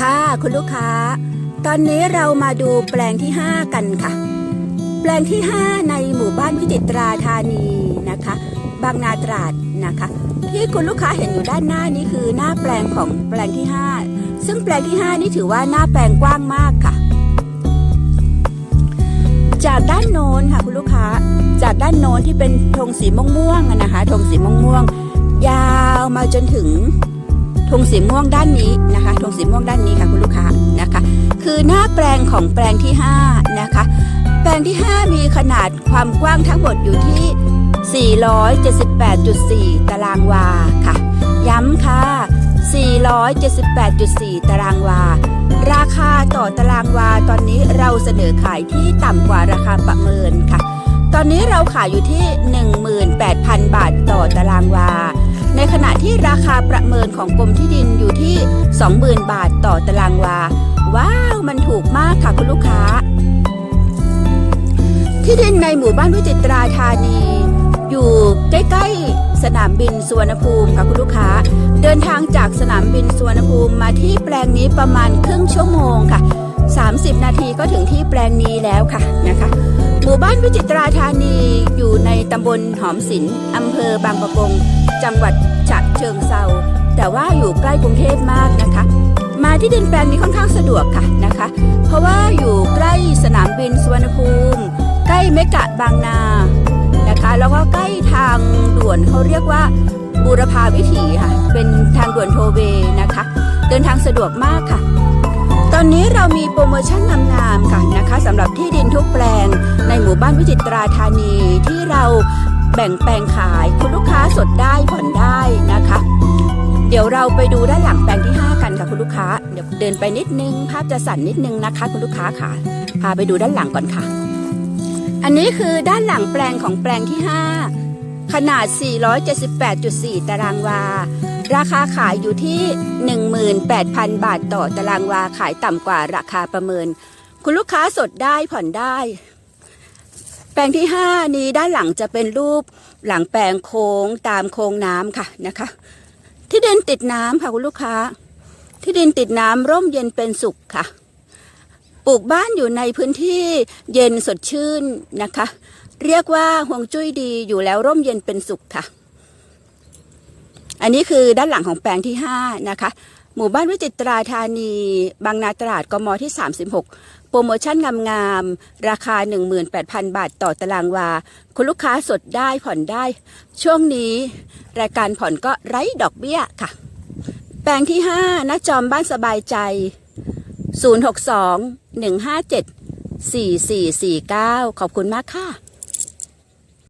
ค่ะคุณลูกค้า ตอนนี้เรามาดูแปลงที่ 5 กันค่ะ แปลงที่ 5 ในหมู่บ้านวิจิตราธานีนะคะ บางนาตราดนะคะ ที่คุณลูกค้าเห็นอยู่ด้านหน้านี้คือหน้าแปลงของแปลงที่ 5 ซึ่งแปลงที่ 5 นี่ถือว่าหน้าแปลงกว้างมากค่ะ จากด้านโน้นค่ะคุณลูกค้า จากด้านโน้นที่เป็นธงสีม่วงๆนะคะธงสีม่วงๆยาวมาจนถึง งสีม่วงด้านนี้นะคะธงสีม่วงด้านนี้ค่ะคุณลูกค้านะคะ คือหน้าแปลงของแปลงที่ 5 นะคะ แปลงที่ 5 มีขนาดความกว้างทั้งหมดอยู่ที่ 478.4 ตารางวาค่ะ ย้ำค่ะ 478.4 ตารางวา ราคาต่อตารางวาตอนนี้เราเสนอขายที่ต่ำกว่าราคาประเมินค่ะ ตอนนี้เราขายอยู่ที่ 18,000 บาทต่อตารางวา ในขณะที่ราคาประเมินของกรมที่ดินอยู่ที่ 20,000 บาทต่อตารางวา ว้าว มันถูกมากค่ะคุณลูกค้า ที่ดินในหมู่บ้านวิจิตราธานี อยู่ใกล้ๆสนามบินสุวรรณภูมิค่ะคุณลูกค้า เดินทางจากสนามบินสุวรรณภูมิมาที่แปลงนี้ประมาณครึ่งชั่วโมงค่ะ 30 นาทีก็ถึงที่แปลงนี้แล้วค่ะนะคะ หมู่บ้านวิจิตราธานี ตำบลหอมสินอำเภอบางปะกง จังหวัดฉะเชิงเซาแต่ว่าอยู่ใกล้กรุงเทพมากนะคะ มาที่ดินแปลงนี้ค่อนข้างสะดวกค่ะนะคะ เพราะว่าอยู่ใกล้สนามบินสุวรรณภูมิ ใกล้เมกะบางนานะคะ แล้วก็ใกล้ทางด่วนเขาเรียกว่าบูรพาวิถีค่ะ เป็นทางด่วนโทเวนะคะ เดินทางสะดวกมากค่ะ ตอนนี้เรามีโปรโมชั่นงามๆค่ะนะคะสำหรับที่ดินทุกแปลง ในหมู่บ้านวิจิตราธานีที่เราแบ่งแปลงขายคุณลูกค้าสดได้ผ่อนได้นะคะ เดี๋ยวเราไปดูด้านหลังแปลงที่ 5 กันค่ะคุณลูกค้า เดี๋ยวเดินไปนิดนึง ภาพจะสั่นนิดนึงนะคะ คุณลูกค้าค่ะ พาไปดูด้านหลังก่อนค่ะ อันนี้คือด้านหลังแปลงของแปลงที่ 5 ขนาด 478.4 ตารางวา ราคาขายอยู่ที่ 18,000 บาทต่อตารางวาขายต่ำกว่าราคาประเมิน คุณลูกค้าสดได้ผ่อนได้ แปลงที่ 5 นี้ด้านหลังจะเป็นรูปหลังแปลงโค้งตามโค้งน้ำค่ะนะคะ ที่ดินติดน้ำค่ะคุณลูกค้า ที่ดินติดน้ำร่มเย็นเป็นสุขค่ะ ปลูกบ้านอยู่ในพื้นที่เย็นสดชื่นนะคะ เรียกว่าห่วงจุ้ยดีอยู่แล้วร่มเย็นเป็นสุขค่ะ อันนี้คือด้านหลังของแปลงที่ 5 นะคะ หมู่บ้านวิจิตราธานี บางนาตราดกมที่ 36 โปรโมชั่นงามๆ ราคา 18,000 บาทต่อตารางวา คุณลูกค้าสดได้ผ่อนได้ ช่วงนี้รายการผ่อนก็ไร้ดอกเบี้ยค่ะ แปลงที่5ณจอมบ้านสบายใจ 062 157 4449 ขอบคุณมากค่ะ